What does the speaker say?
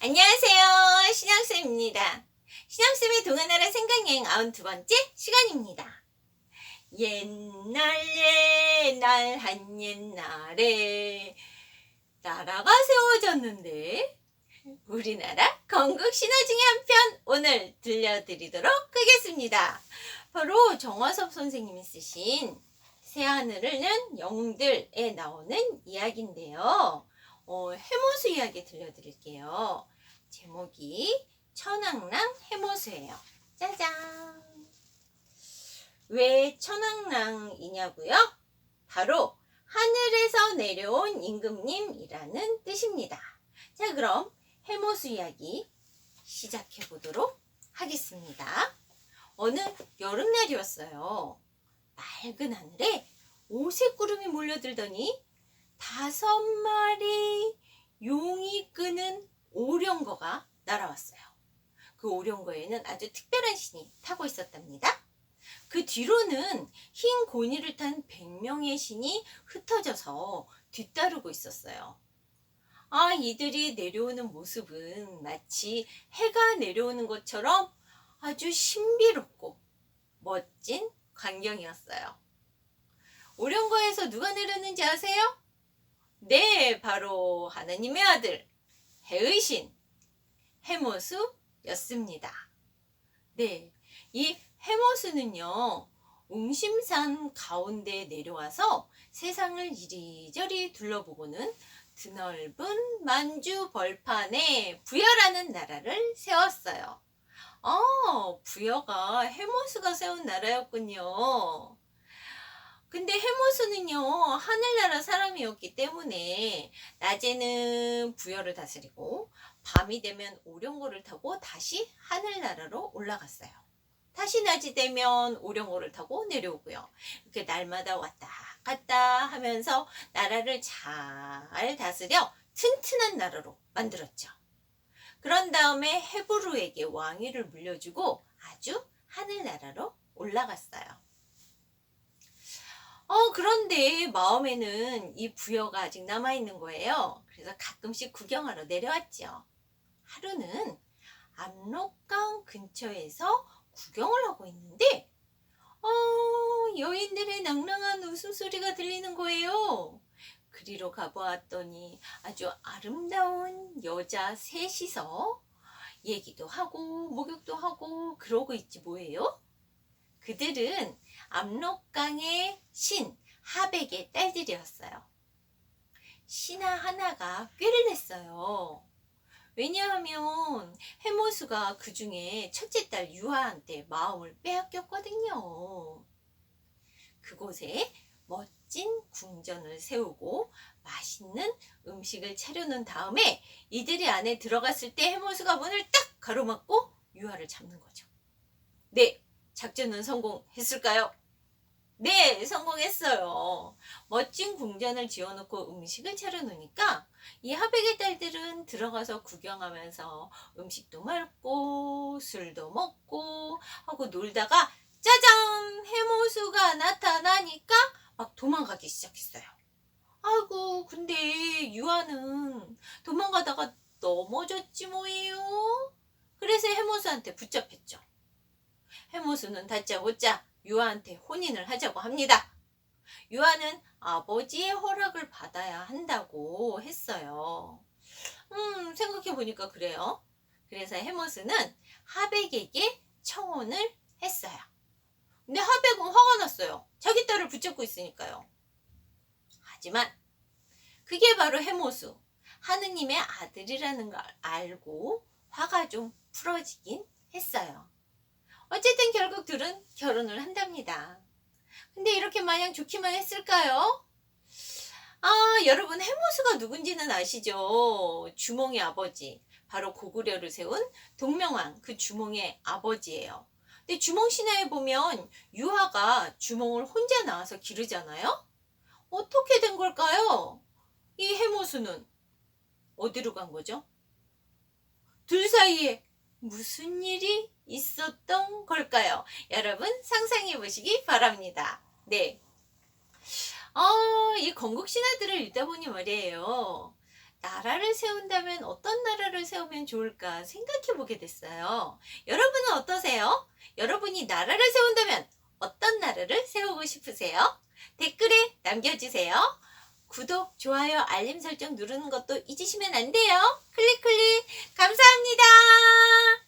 안녕하세요. 신양쌤입니다. 신양쌤의 동안나라 생각여행 92번째 시간입니다. 옛날 옛날 한 옛날에 나라가 세워졌는데 우리나라 건국 신화 중에 한 편 오늘 들려드리도록 하겠습니다. 바로 정화섭 선생님이 쓰신 새하늘은 영웅들에 나오는 이야기인데요. 어, 해모수 이야기 들려드릴게요. 제목이 천왕랑 해모수예요. 짜잔. 왜 천왕랑이냐고요? 바로 하늘에서 내려온 임금님이라는 뜻입니다. 자, 그럼 해모수 이야기 시작해 보도록 하겠습니다. 어느 여름날이었어요. 맑은 하늘에 오색 구름이 몰려들더니 다섯 마리 용이 끄는 오령거가 날아왔어요. 그 오령거에는 아주 특별한 신이 타고 있었답니다. 그 뒤로는 흰 고니를 탄 백명의 신이 흩어져서 뒤따르고 있었어요. 아, 이들이 내려오는 모습은 마치 해가 내려오는 것처럼 아주 신비롭고 멋진 광경이었어요. 오령거에서 누가 내렸는지 아세요? 네, 바로 하나님의 아들 해의신 해모수였습니다. 네, 이 해모수는요 웅심산 가운데 내려와서 세상을 이리저리 둘러보고는 드넓은 만주 벌판에 부여라는 나라를 세웠어요. 어, 부여가 해모수가 세운 나라였군요. 근데 해모수는요, 하늘나라 사람이었기 때문에, 낮에는 부여를 다스리고, 밤이 되면 오령고를 타고 다시 하늘나라로 올라갔어요. 다시 낮이 되면 오령고를 타고 내려오고요. 이렇게 날마다 왔다 갔다 하면서 나라를 잘 다스려 튼튼한 나라로 만들었죠. 그런 다음에 헤브루에게 왕위를 물려주고 아주 하늘나라로 올라갔어요. 어, 그런데 마음에는 이 부여가 아직 남아있는 거예요. 그래서 가끔씩 구경하러 내려왔죠. 하루는 압록강 근처에서 구경을 하고 있는데, 어, 여인들의 낭랑한 웃음소리가 들리는 거예요. 그리로 가보았더니 아주 아름다운 여자 셋이서 얘기도 하고 목욕도 하고 그러고 있지 뭐예요? 그들은 압록강의 신 하백의 딸들이었어요. 신하 하나가 꾀를 냈어요. 왜냐하면 해모수가 그 중에 첫째 딸 유아한테 마음을 빼앗겼거든요. 그곳에 멋진 궁전을 세우고 맛있는 음식을 차려놓은 다음에 이들이 안에 들어갔을 때 해모수가 문을 딱 가로막고 유아를 잡는 거죠. 네, 작전은 성공했을까요? 네, 성공했어요. 멋진 궁전을 지어놓고 음식을 차려놓으니까 이 하백의 딸들은 들어가서 구경하면서 음식도 먹고 술도 먹고 하고 놀다가 짜잔! 해모수가 나타나니까 막 도망가기 시작했어요. 아이고, 근데 유아는 도망가다가 넘어졌지 뭐예요? 그래서 해모수한테 붙잡혔죠. 해모수는 다짜고짜 유아한테 혼인을 하자고 합니다. 유아는 아버지의 허락을 받아야 한다고 했어요. 음, 생각해보니까 그래요. 그래서 해모스는 하백에게 청혼을 했어요. 근데 하백은 화가 났어요. 자기 딸을 붙잡고 있으니까요. 하지만 그게 바로 해모수, 하느님의 아들이라는 걸 알고 화가 좀 풀어지긴 했어요. 어쨌든 결국 둘은 결혼을 한답니다. 근데 이렇게 마냥 좋기만 했을까요? 아, 여러분 해모수가 누군지는 아시죠? 주몽의 아버지. 바로 고구려를 세운 동명왕 그 주몽의 아버지예요. 근데 주몽 신화에 보면 유아가 주몽을 혼자 낳아서 기르잖아요? 어떻게 된 걸까요? 이 해모수는 어디로 간 거죠? 둘 사이에 무슨 일이 있었던 걸까요? 여러분 상상해 보시기 바랍니다. 네. 어, 이 건국 신화들을 읽다 보니 말이에요. 나라를 세운다면 어떤 나라를 세우면 좋을까 생각해 보게 됐어요. 여러분은 어떠세요? 여러분이 나라를 세운다면 어떤 나라를 세우고 싶으세요? 댓글에 남겨주세요. 구독, 좋아요, 알림 설정 누르는 것도 잊으시면 안 돼요. 클릭 클릭 감사합니다.